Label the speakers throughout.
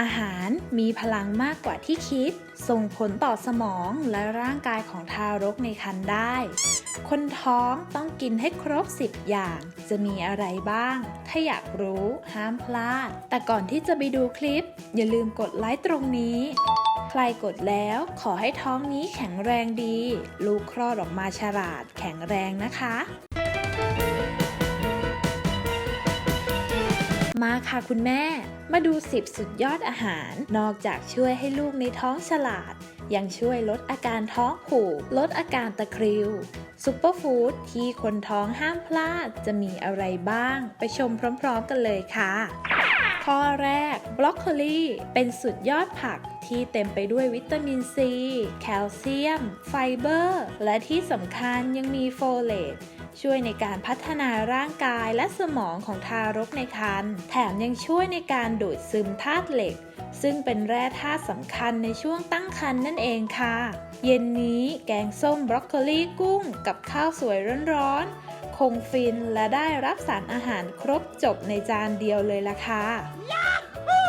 Speaker 1: อาหารมีพลังมากกว่าที่คิด ส่งผลต่อสมองและร่างกายของทารกในครรภ์ได้ คนท้องต้องกินให้ครบ 10 อย่าง จะมีอะไรบ้าง ถ้าอยากรู้ห้ามพลาด แต่ก่อนที่จะไปดูคลิป อย่าลืมกดไลค์ตรงนี้ ใครกดแล้วขอให้ท้องนี้แข็งแรงดี ลูกคลอดออกมาฉลาดแข็งแรงนะคะ มาค่ะคุณแม่ มาดู 10 สุดยอดอาหาร นอกจากช่วยให้ลูกในท้องฉลาด ยังช่วยลดอาการท้องผูก ลดอาการตะคริวซุปเปอร์ฟู้ดที่คนท้องห้ามพลาดจะมีอะไรบ้าง ไปชมพร้อมๆกันเลยค่ะ ข้อแรกบรอกโคลีเป็นสุดยอดผักที่เต็มไปด้วยวิตามินซี แคลเซียม ไฟเบอร์ และที่สำคัญยังมีโฟเลต ช่วยในการพัฒนาร่างกายและสมองของทารกในครรภ์แถมยังช่วยในการดูดซึมธาตุเหล็ก ซึ่งเป็นแร่ธาตุสำคัญในช่วงตั้งครรภ์นั่นเองค่ะ เย็นนี้แกงส้มบรอกโคลีกุ้ง กับข้าวสวยร้อนๆคงฟินและได้รับสารอาหารครบจบในจานเดียวเลยล่ะค่ะ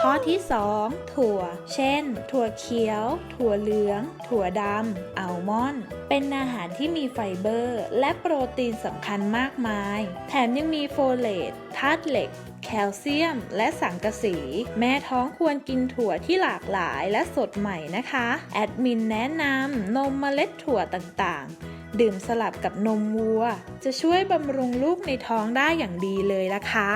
Speaker 1: ข้อที่ 2 ถั่ว เช่น ถั่วเขียว ถั่วเหลือง ถั่วดำอัลมอนด์ เป็นอาหารที่มีไฟเบอร์ และโปรตีนสำคัญมากมาย แถมยังมีโฟเลตธาตุเหล็กแคลเซียม และสังกะสี แม่ท้องควรกินถั่วที่หลากหลายและสดใหม่นะคะ แอดมินแนะนำนมเมล็ดถั่วต่างๆ ดื่มสลับกับนมวัว จะช่วยบำรุงลูกในท้องได้อย่างดีเลยล่ะค่ะ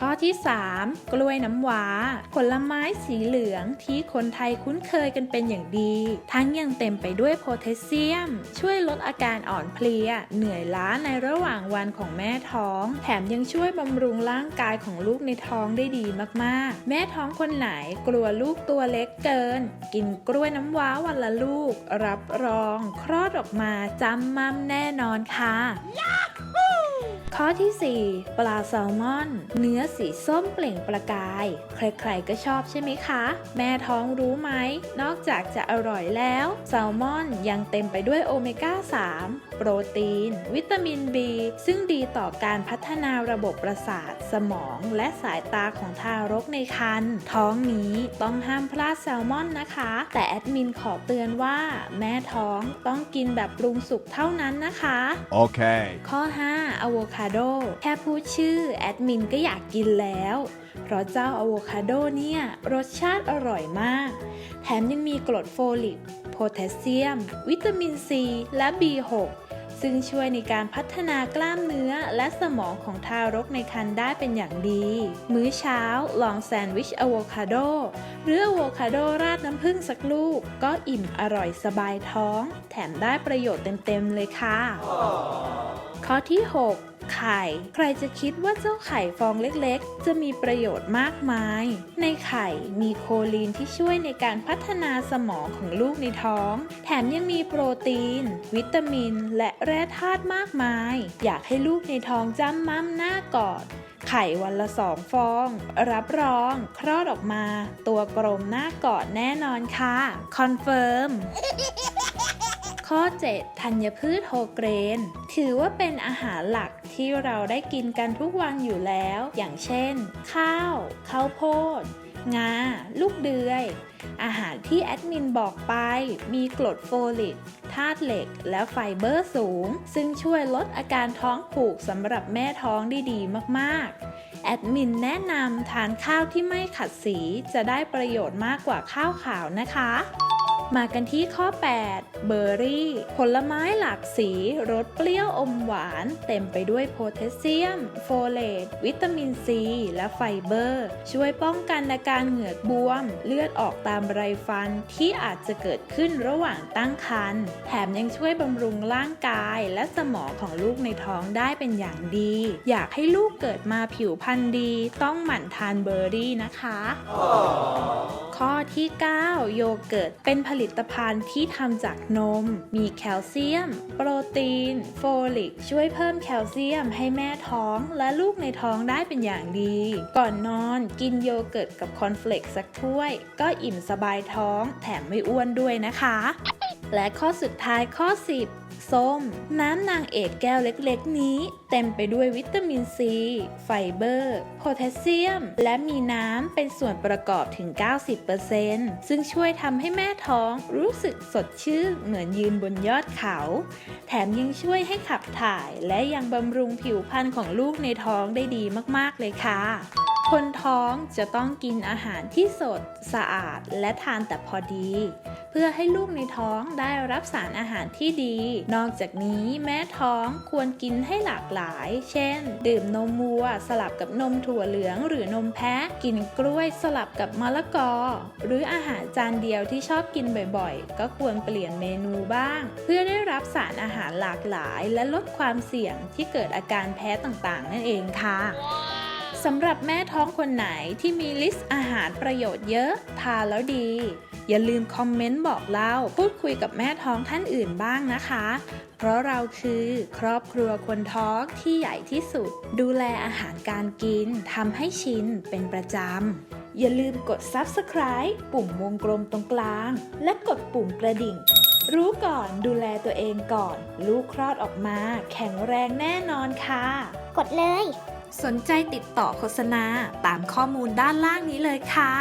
Speaker 1: ข้อที่ 3 กล้วยน้ำว้า ผลไม้สีเหลืองที่คนไทยคุ้นเคยกันเป็นอย่างดี ทั้งยังเต็มไปด้วยโพแทสเซียม ช่วยลดอาการอ่อนเพลีย เหนื่อยล้าในระหว่างวันของแม่ท้อง แถมยังช่วยบำรุงร่างกายของลูกในท้องได้ดีมากๆ แม่ท้องคนไหนกลัวลูกตัวเล็กเกิน กินกล้วยน้ำว้าวันละลูก รับรอง คลอดออกมาจำมั่มแน่นอนค่ะ ข้อที่ 4 ปลาแซลมอน เนื้อสีส้มเปล่งประกาย ใครๆก็ชอบใช่ไหมคะ แม่ท้องรู้ไหม นอกจากจะอร่อยแล้ว แซลมอนยังเต็มไปด้วยโอเมก้า 3 โปรตีน วิตามิน B ซึ่งดีต่อการพัฒนาระบบประสาท สมอง และสายตาของทารกในครรภ์ท้องนี้ต้องห้ามพลาดแซลมอนนะคะ แต่แอดมินขอเตือนว่า แม่ท้องต้องกินแบบปรุงสุกเท่านั้นนะคะ
Speaker 2: Okay.
Speaker 1: ข้อ 5อะโวคาโด แค่พูดชื่อแอดมินก็อยากกินแล้ว เพราะเจ้าอะโวคาโดเนี่ย รสชาติอร่อยมาก แถมยังมีกรดโฟลิกโพแทสเซียม วิตามินซี และ B6 ซึ่งช่วยในการพัฒนากล้ามเนื้อและสมองของทารกในครรภ์ได้เป็นอย่างดี มื้อเช้าลองแซนด์วิชอะโวคาโด หรืออะโวคาโดราดน้ำผึ้งสักลูก ก็อิ่มอร่อยสบายท้อง แถมได้ประโยชน์เต็ม ๆ เลยค่ะ ข้อที่ 6 ไข่ ใครจะคิดว่าเจ้าไข่ฟองเล็กๆ จะมีประโยชน์มากมาย ในไข่มีโคลีนที่ช่วยในการพัฒนาสมองของลูกในท้อง แถมยังมีโปรตีน วิตามิน และแร่ธาตุมากมาย อยากให้ลูกในท้องจำมั่มหน้ากอดไข่วันละสองฟอง รับรอง คลอดออกมา ตัวกลมหน้ากอดแน่นอนค่ะ คอนเฟิร์มข้อ 7 ธัญพืชโฮเกรน ถือว่าเป็นอาหารหลัก ที่เราได้กินกันทุกวันอยู่แล้ว อย่างเช่น ข้าว ข้าวโพด งา ลูกเดือย อาหารที่แอดมินบอกไป มีกรดโฟลิกธาตุเหล็ก และไฟเบอร์สูง ซึ่งช่วยลดอาการท้องผูกสำหรับแม่ท้องได้ดีมากๆ แอดมินแนะนำทานข้าวที่ไม่ขัดสีจะได้ประโยชน์มากกว่าข้าวขาวนะคะ มากันที่ข้อ 8 เบอร์รี่ ผลไม้หลากสีรสเปรี้ยวอมหวาน เต็มไปด้วยโพแทสเซียม โฟเลต วิตามินซี และไฟเบอร์ ช่วยป้องกันอาการเหงือกบวม เลือดออกตามไรฟันที่อาจจะเกิดขึ้นระหว่างตั้งครรภ์แถมยังช่วยบำรุงร่างกายและสมองของลูกในท้องได้เป็นอย่างดี อยากให้ลูกเกิดมาผิวพรรณดี ต้องหมั่นทานเบอร์รี่นะคะ ข้อที่ 9 โยเกิร์ตเป็นผลิตภัณฑ์ที่ทำจากนม มีแคลเซียม โปรตีน โฟลิก ช่วยเพิ่มแคลเซียมให้แม่ท้องและลูกในท้องได้เป็นอย่างดี ก่อนนอนกินโยเกิร์ตกับคอนเฟลกสักถ้วย ก็อิ่มสบายท้องแถมไม่อ้วนด้วยนะคะ และข้อสุดท้ายข้อ 10 ส้ม น้ำนางเอกแก้วเล็กๆ นี้ เต็มไปด้วยวิตามินซี ไฟเบอร์ โพแทสเซียม และมีน้ำเป็นส่วนประกอบถึง 90%ซึ่งช่วยทำให้แม่ท้องรู้สึกสดชื่นเหมือนยืนบนยอดเขา แถมยังช่วยให้ขับถ่าย และยังบำรุงผิวพรรณของลูกในท้องได้ดีมากๆเลยค่ะคนท้องจะต้องกินอาหารที่สด สะอาด และทานแต่พอดี พื่อให้ลูกในท้องได้รับสารอาหารที่ดี นอกจากนี้แม่ท้องควรกินให้หลากหลาย เช่น ดื่มนมวัว สลับกับนมถั่วเหลือง หรือนมแพะ กินกล้วยสลับกับมะละกอ หรืออาหารจานเดียวที่ชอบกินบ่อยๆ ก็ควรเปลี่ยนเมนูบ้าง เพื่อได้รับสารอาหารหลากหลาย และลดความเสี่ยงที่เกิดอาการแพ้ต่างๆ นั่นเองค่ะสำหรับแม่ท้องคนไหนที่มีลิสต์อาหารประโยชน์เยอะ ทานแล้วดี อย่าลืมคอมเมนต์บอกเล่า พูดคุยกับแม่ท้องท่านอื่นบ้างนะคะ เพราะเราคือครอบครัวคนท้องที่ใหญ่ที่สุด ดูแลอาหารการกินทำให้ชินเป็นประจำ อย่าลืมกด Subscribe ปุ่มวงกลมตรงกลาง และกดปุ่มกระดิ่ง รู้ก่อนดูแลตัวเองก่อน ลูกคลอดออกมา แข็งแรงแน่นอนค่ะ
Speaker 2: กดเลย
Speaker 1: สนใจติดต่อโฆษณาตามข้อมูลด้านล่างนี้เลยค่ะ